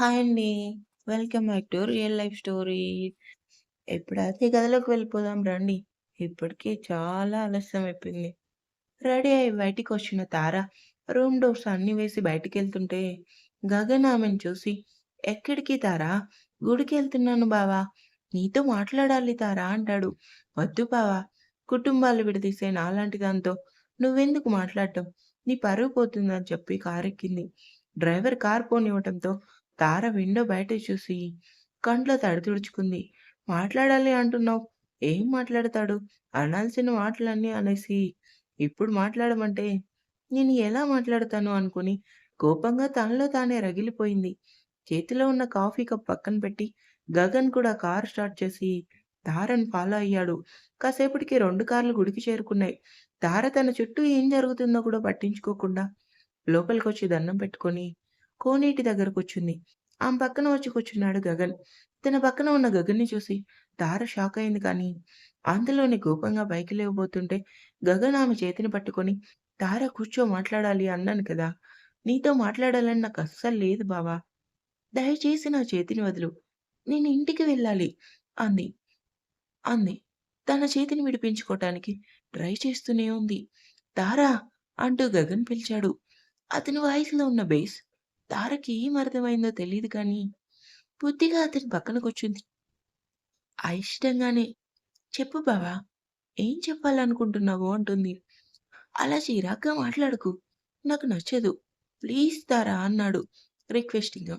Hi అండి. Welcome back to real life story. ఎప్పుడైతే కథలోకి వెళ్ళిపోదాం రండి. ఇప్పటికే చాలా ఆలస్యం అయిపోయింది. రెడీ అయ్యి బయటికొచ్చిన తార రూమ్ డోర్స్ అన్ని వేసి బయటికెళ్తుంటే గగన్ ఆమెను చూసి "ఎక్కడికి తారా? గుడికెళ్తున్నాను బావా. నీతో మాట్లాడాలి తారా" అంటాడు. "వద్దు బావా. కుటుంబాలు విడదీసే నాలాంటి దాంతో నువ్వెందుకు మాట్లాడటం? నీ పరువు పోతుందని" చెప్పి కారెక్కింది. డ్రైవర్ కారు పోనివ్వటంతో తార విండో బయట చూసి కంట్లో తడి తుడుచుకుంది. "మాట్లాడాలి అంటున్నావు. ఏం మాట్లాడతాడు? అనాల్సిన మాటలన్నీ అనేసి ఇప్పుడు మాట్లాడమంటే నేను ఎలా మాట్లాడతాను?" అనుకుని కోపంగా తనలో తానే రగిలిపోయింది. చేతిలో ఉన్న కాఫీ కప్ పక్కన పెట్టి గగన్ కూడా కారు స్టార్ట్ చేసి తారను ఫాలో అయ్యాడు. కాసేపటికి రెండు కార్లు గుడికి చేరుకున్నాయి. తార తన చుట్టూ ఏం జరుగుతుందో కూడా పట్టించుకోకుండా లోపలికొచ్చి దండం పెట్టుకొని కోనేటి దగ్గర కూర్చుంది. ఆమె పక్కన వచ్చి కూర్చున్నాడు గగన్. తన పక్కన ఉన్న గగన్‌ని చూసి తార షాక్ అయింది కానీ, అందులోనే కోపంగా పైకి లేవబోతుంటే గగన్ ఆమె చేతిని పట్టుకొని "తార కూర్చో మాట్లాడాలి అన్నాను కదా! నీతో మాట్లాడాలని నాకు అస్సలు లేదు బావా దయచేసి నా చేతిని వదులు. నేను ఇంటికి వెళ్ళాలి" అంది. అంది. తన చేతిని విడిపించుకోవటానికి ట్రై చేస్తూనే ఉంది. "తారా" అంటూ గగన్ పిలిచాడు. అతని వాయిస్‌లో ఉన్న బేస్ తారకి ఏం అర్థమైందో తెలియదు కానీ, బుద్ధిగా అతని పక్కన కూర్చుంది. అయిష్టంగానే "చెప్పు బావా! ఏం చెప్పాలనుకుంటున్నావు?" అంటుంది. "అలా చిరాగ్గా మాట్లాడకు. నాకు నచ్చదు. ప్లీజ్ తారా" అన్నాడు రిక్వెస్టింగ్‌గా.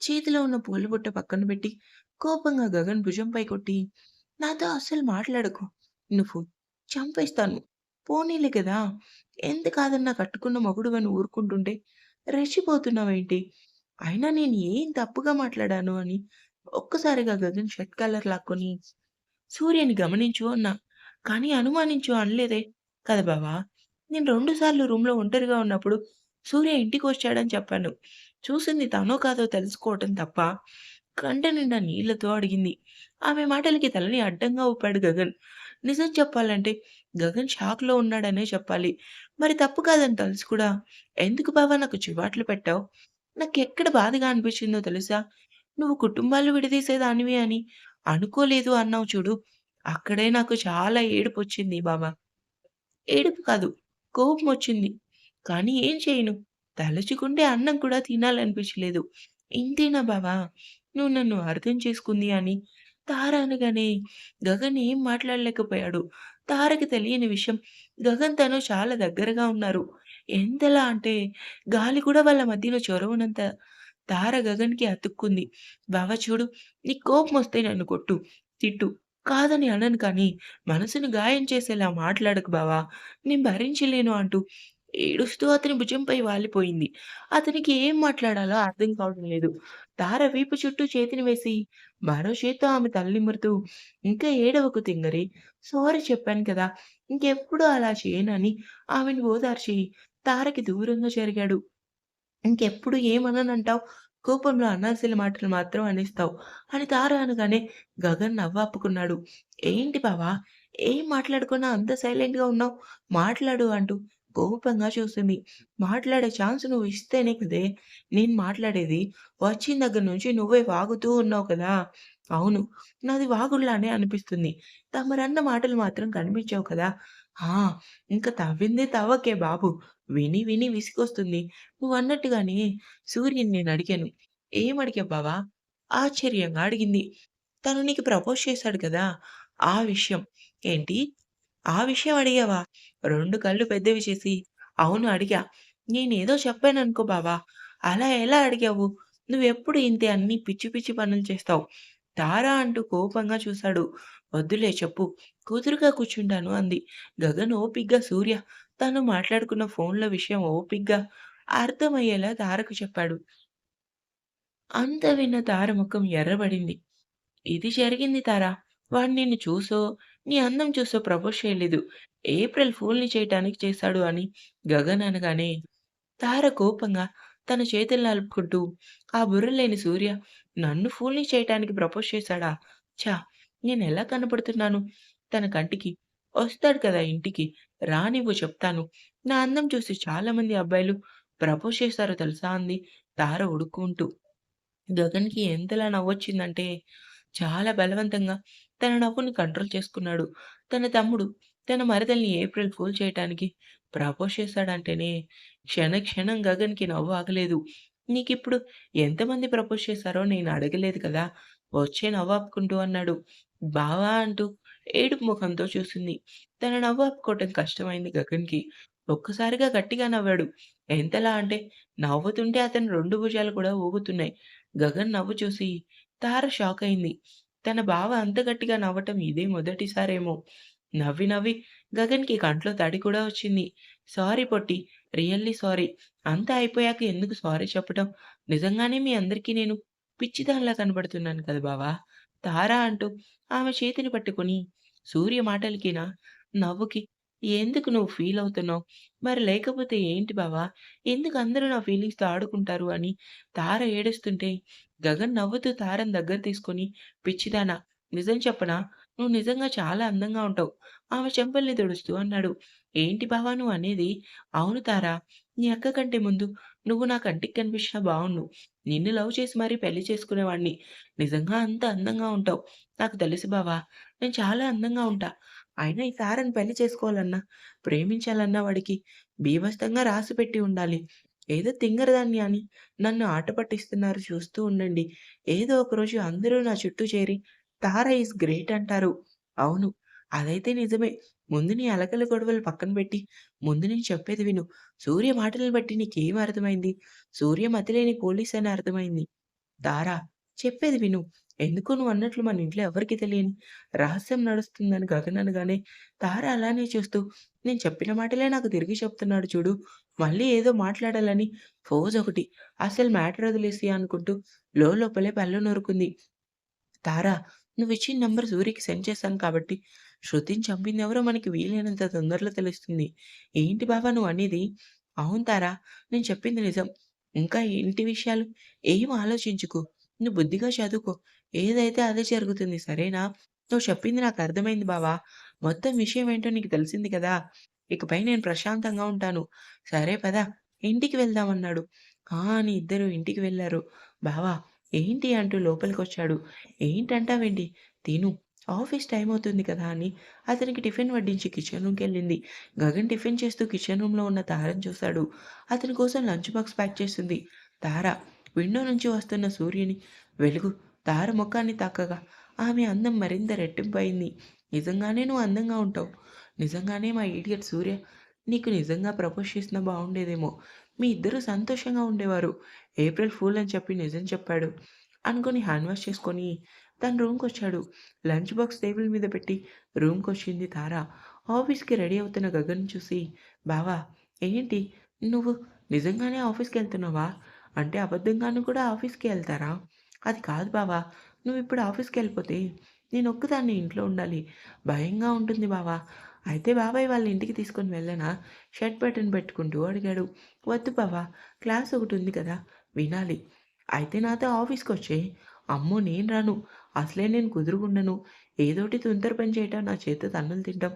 చేతిలో ఉన్న పూల బుట్ట పక్కన పెట్టి కోపంగా గగన్ భుజంపై కొట్టి "నాతో అస్సలు మాట్లాడకు. నువ్వు చంపేస్తాను. పోనీలే కదా! ఎంత కాదన్నా కట్టుకున్న మొగుడువని ఊరుకుంటుంటే రెచ్చిపోతున్నావేంటి? అయినా నేను ఏం తప్పుగా మాట్లాడాను?" అని ఒక్కసారిగా గగన్ షర్ట్ కలర్ లాక్కొని "సూర్యని గమనించు" అన్నా. కానీ అనుమానించు అనలేదే కదా బావా! నేను రెండుసార్లు రూమ్‌లో ఒంటరిగా ఉన్నప్పుడు సూర్య ఇంటికి వచ్చాడని చెప్పాను. చూసింది తనో కాదో తెలుసుకోవటం తప్ప కంట నిండా నీళ్ళతో అడిగింది. ఆమె మాటలకి తలని అడ్డంగా ఊపాడు గగన్. నిజం చెప్పాలంటే గగన్ షాక్‌లో ఉన్నాడనే చెప్పాలి. మరి తప్పు కాదని తలుసు కూడా "ఎందుకు బావ నాకు చివాట్లు పెట్టావు? ఎక్కడ బాధగా అనిపించిందో తెలుసా? నువ్వు కుటుంబాలు విడదీసేదానివి అని అనుకోలేదు అన్నావు చూడు. అక్కడే నాకు చాలా ఏడుపొచ్చింది బావ. ఏడుపు కాదు కోపం వచ్చింది కానీ ఏం చేయను? తలుచుకుంటే అన్నం కూడా తినాలనిపించలేదు. ఇంతేనా బావా! నువ్వు నన్ను అర్థం చేసుకుంది" అని తార అనగానే గగన్ ఏం మాట్లాడలేకపోయాడు. తారకి తెలియని విషయం గగన్, తను చాలా దగ్గరగా ఉన్నారు. ఎంతలా అంటే గాలి కూడా వాళ్ళ మధ్యలో చొరవనంత తార గగన్‌కి అతుక్కుంది. "బావ చూడు నీ కోపం వస్తే నన్ను కొట్టు, తిట్టు. కాదని అనను కానీ మనసును గాయం చేసేలా మాట్లాడకు బావా! నేను భరించలేను" అంటూ ఏడుస్తూ అతని భుజంపై వాలిపోయింది. అతనికి ఏం మాట్లాడాలో అర్థం కావడం లేదు. తార వీపు చుట్టూ చేతిని వేసి మరో ఆమె తల్లి నిమురుతూ "ఇంకా ఏడవకు తింగరి. సారీ చెప్పాను కదా! ఇంకెప్పుడు అలా చేయనని" ఆమెను ఓదార్చి తారకి దూరంగా జరిగాడు. "ఇంకెప్పుడు ఏమననంటావు? కోపంలో అనాల్సిన మాటలు మాత్రం అనేస్తావు" అని తార అనగానే గగన్ నవ్వాపుకున్నాడు. "ఏంటి బావా! ఏం మాట్లాడుకున్నా అంత సైలెంట్‌గా ఉన్నావు? మాట్లాడు" అంటూ కోపంగా చూసింది. "మాట్లాడే ఛాన్స్ నువ్వు ఇస్తేనే కదే నేను మాట్లాడేది. వచ్చిన దగ్గర నుంచి నువ్వే వాగుతూ ఉన్నావు కదా!" "అవును. నాది వాగుల్లానే అనిపిస్తుంది. తమరన్న మాటలు మాత్రం కనిపించావు కదా!" "ఆ! ఇంక తవ్విందే తవ్వకే బాబు. విని విని విసిగొస్తుంది నువ్వు అన్నట్టుగానే సూర్యుని నేను అడిగాను ఏం "ఏమడిగావు బావా?" ఆశ్చర్యంగా అడిగింది. "తను నీకు ప్రపోజ్ చేశాడు కదా! ఆ విషయం." "ఏంటి? ఆ విషయం అడిగావా?" రెండు కళ్ళు పెద్దవి చేసి "అవును అడిగా. నేనేదో చెప్పాననుకో బావా! అలా ఎలా అడిగావు? నువ్వెప్పుడు ఇంతే అన్ని పిచ్చి పిచ్చి పనులు చేస్తావు." తార అంటూ కోపంగా చూశాడు "వద్దులే చెప్పు. కూతురుగా కూర్చుంటాను" అంది. గగన్ ఓపిగ్గా సూర్య తను మాట్లాడుకున్న ఫోన్‌లో విషయం ఓపిగ్గా అర్థమయ్యేలా తారకు చెప్పాడు. అంత విన్న తార ముఖం ఎర్రబడింది. "ఇది జరిగింది తార. వాడు నిన్ను చూసో, నీ అందం చూస్తూ ప్రపోజ్ చేయలేదు. ఏప్రిల్ ఫూల్‌ని చేయటానికి చేశాడు" అని గగన్ అనగానే తార కోపంగా తన చేతులు నలుపుకుంటూ "ఆ బుర్ర లేని సూర్య నన్ను ఫూల్‌ని చేయటానికి ప్రపోజ్ చేశాడా? ఛ! ఎలా కనపడుతున్నాను తన కంటికి? వస్తాడు కదా ఇంటికి. రానివ్వు చెప్తాను. నా అందం చూసి చాలా మంది అబ్బాయిలు ప్రపోజ్ చేశారో తెలుసా?" అంది తార ఉడుక్కుంటూ. గగన్‌కి ఎంతలా నవ్వొచ్చిందంటే, చాలా బలవంతంగా తన నవ్వుని కంట్రోల్ చేసుకున్నాడు. తన తమ్ముడు తన మరదల్ని ఏప్రిల్ ఫూల్ చేయటానికి ప్రపోజ్ చేశాడంటేనే క్షణ క్షణం గగన్‌కి నవ్వు ఆగలేదు. "నీకిప్పుడు ఎంతమంది ప్రపోజ్ చేశారో నేను అడగలేదు కదా! వచ్చే నవ్వాపుకుంటూ" అన్నాడు. బావా అంటూ ఏడుపు ముఖంతో చూసింది. తన నవ్వు ఆపుకోవటం కష్టమైంది గగన్‌కి. ఒక్కసారిగా గట్టిగా నవ్వాడు. ఎంతలా అంటే నవ్వుతుంటే అతని రెండు భుజాలు కూడా ఊగుతున్నాయి. గగన్ నవ్వు చూసి తార షాకయింది. తన బావ అంత గట్టిగా నవ్వటం ఇదే మొదటిసారేమో! నవ్వి నవ్వి గగన్‌కి కంట్లో తడి కూడా వచ్చింది. సారీ పొట్టి. Really sorry. అంతా అయిపోయాక ఎందుకు సారీ చెప్పటం? నిజంగానే మీ అందరికీ నేను పిచ్చిదానిలా కనబడుతున్నాను కదా బావా! తారా అంటూ ఆమె చేతిని పట్టుకొని సూర్య మాటలకినా, నవ్వుకి ఎందుకు నువ్వు ఫీల్ అవుతున్నావు? మరి లేకపోతే ఏంటి బావా? ఎందుకు అందరూ నా ఫీలింగ్స్‌తో ఆడుకుంటారు అని తార ఏడుస్తుంటే గగన్ నవ్వుతూ తారని దగ్గర తీసుకొని పిచ్చిదానా! నిజం చెప్పనా? నువ్వు నిజంగా చాలా అందంగా ఉంటావు. ఆమె చెంపల్ని తుడుస్తూ అన్నాడు. ఏంటి బావా నువ్వనేది? అవును తారా! నీ అక్క కంటే ముందు నువ్వు నా కంటికి కనిపించినా బావున్ను. నిన్ను లవ్ చేసి మరీ పెళ్ళి చేసుకునేవాడిని. నిజంగా అంత అందంగా ఉంటావు. నాకు తెలుసు బావా! నేను చాలా అందంగా ఉంటా. అయినా ఈ సారని పెళ్ళి చేసుకోవాలన్నా, ప్రేమించాలన్నా వాడికి బీభత్సంగా రాసిపెట్టి ఉండాలి. ఏదో తింగరదాన్ని అని నన్ను ఆట పట్టిస్తున్నారు చూస్తూ ఉండండి. ఏదో ఒకరోజు అందరూ నా చుట్టూ చేరి తార ఈస్ గ్రేట్ అంటారు. అవును. అదైతే నిజమే. ముందు నీ అలకల గొడవలు పక్కన పెట్టి, ముందు నేను చెప్పేది విను. సూర్య మాటలను బట్టి నీకేం అర్థమైంది? సూర్య మతిలేని పోలీస్ అని అర్థమైంది. తారా! చెప్పేది విను. ఎందుకు నువ్వు అన్నట్లు మన ఇంట్లో ఎవరికి తెలియని రహస్యం నడుస్తుందని గగన్ అనగానే, తార అలానే చూస్తూ, నేను చెప్పిన మాటలే నాకు తిరిగి చెప్తున్నాడు చూడు. మళ్ళీ ఏదో మాట్లాడాలని ఫోజ్ ఒకటి. అసలు మ్యాటర్ వదిలేసి అనుకుంటూ లోలోపలే పళ్ళు నొరుకుంది తారా! నువ్వు ఇచ్చిన నెంబర్ సూరికి సెండ్ చేశాను కాబట్టి, శృతిని చంపింది ఎవరో మనకి వీలైనంత తొందరలో తెలుస్తుంది. ఏంటి బావ నువ్వనేది? అవును తారా! నేను చెప్పింది నిజం. ఇంకా ఇంటి విషయాలు ఏం ఆలోచించుకో నువ్వు బుద్ధిగా చదువుకో. ఏదైతే అదే జరుగుతుంది సరేనా? నువ్వు చెప్పింది నాకు అర్థమైంది బావా! మొత్తం విషయం ఏంటో నీకు తెలిసింది కదా! ఇకపై నేను ప్రశాంతంగా ఉంటాను. సరే పదా ఇంటికి వెళ్దామన్నాడు ఆ! అని ఇద్దరు ఇంటికి వెళ్ళారు బావా! ఏంటి అంటూ లోపలికి వచ్చాడు ఏంటంటావేంటి? తిను. ఆఫీస్ టైం అవుతుంది కదా! అని అతనికి టిఫిన్ వడ్డించి కిచెన్ రూమ్కి వెళ్ళింది గగన్ టిఫిన్ చేస్తూ కిచెన్ రూమ్‌లో ఉన్న తారని చూశాడు. అతని కోసం లంచ్ బాక్స్ ప్యాక్ చేసింది. తార విండో నుంచి వస్తున్న సూర్యుని వెలుగు తార ముఖాన్ని తాకగా ఆమె అందం మరింత రెట్టింపయింది. నిజంగానే నువ్వు అందంగా ఉంటావు. నిజంగానే మా ఇడియట్ సూర్య నీకు నిజంగా ప్రపోజ్ చేసినా బాగుండేదేమో మీ ఇద్దరు సంతోషంగా ఉండేవారు. ఏప్రిల్ ఫూల్ అని చెప్పి నిజం చెప్పాడు. అనుకొని హ్యాండ్ వాష్ చేసుకొని తన రూమ్కి వచ్చాడు లంచ్ బాక్స్ టేబుల్ మీద పెట్టి రూమ్కి వచ్చింది తార. ఆఫీస్‌కి రెడీ అవుతున్న గగన్ చూసి బావా! ఏంటి నువ్వు నిజంగానే ఆఫీస్కి వెళ్తున్నావా అంటే అబద్ధంగాను కూడా ఆఫీస్‌కి వెళ్తారా అది కాదు బావా! నువ్వు ఇప్పుడు ఆఫీస్కి వెళ్ళిపోతే నేను ఒక్కదాన్ని ఇంట్లో ఉండాలి. భయంగా ఉంటుంది బావా! అయితే బాబాయ్ వాళ్ళ ఇంటికి తీసుకొని వెళ్ళనా? షర్ట్ బటన్ పెట్టుకుంటూ అడిగాడు. వద్దు బావా! క్లాస్ ఒకటి ఉంది కదా! వినాలి. అయితే నాతో ఆఫీస్కి వచ్చే అమ్మో! నేను రాను. అసలే నేను కుదురుగుండను. ఏదోటి తొందర పని చేయటం, నా చేత తన్నులు తింటాం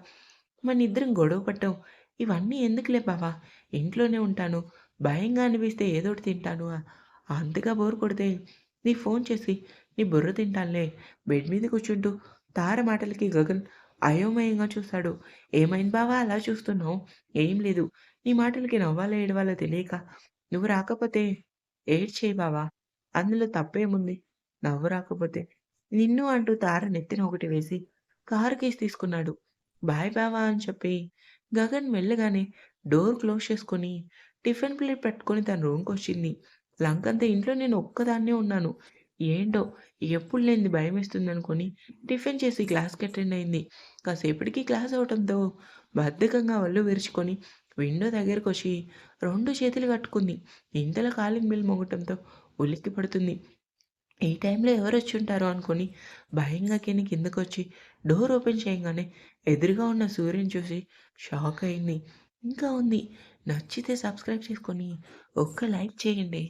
మన ఇద్దరం గొడవ పడటం ఇవన్నీ ఎందుకులే బావా! ఇంట్లోనే ఉంటాను. భయంగా అనిపిస్తే ఏదోటి తింటాను. అంతగా బోర్ కొడితే నీ ఫోన్ చేసి నీ బుర్ర తింటానులే. బెడ్ మీద కూర్చుంటూ తార మాటలకి గగన్ అయోమయంగా చూశాడు. ఏమైంది బావా అలా చూస్తున్నావు? ఏం లేదు. నీ మాటలకి నవ్వాలా ఏడవాలో తెలియక నువ్వు రాకపోతే ఏడ్చేయి బావా! అందులో తప్పేముంది? నవ్వు రాకపోతే. నిన్ను అంటూ తార నెత్తిన ఒకటి వేసి కారు కీస్ తీసుకున్నాడు. బాయ్ బావా అని చెప్పి గగన్ మెల్లగానే డోర్ క్లోజ్ చేసుకొని టిఫిన్ ప్లేట్ పెట్టుకుని తన రూమ్కి వచ్చింది లంకంత ఇంట్లో నేను ఒక్కదాన్నే ఉన్నాను. ఏంటో ఎప్పుడు లేనిది భయమేస్తుందనుకోని టిఫిన్ చేసి క్లాస్‌కి అటెండ్ అయింది. కాసేపటికి క్లాస్ అవడంతో బద్ధకంగా ఒళ్ళు విరుచుకొని విండో దగ్గరకొచ్చి రెండు చేతులు కట్టుకుంది. ఇంతలో కాలింగ్ బిల్ మొగటంతో ఉలిక్కి పడుతుంది. ఈ టైంలో ఎవరు వచ్చి ఉంటారో అనుకొని భయంగా కిని కిందకొచ్చి డోర్ ఓపెన్ చేయగానే ఎదురుగా ఉన్న సూర్యుని చూసి షాక్ అయింది. ఇంకా ఉంది. నచ్చితే సబ్స్క్రైబ్ చేసుకొని ఒక్క లైక్ చేయండి.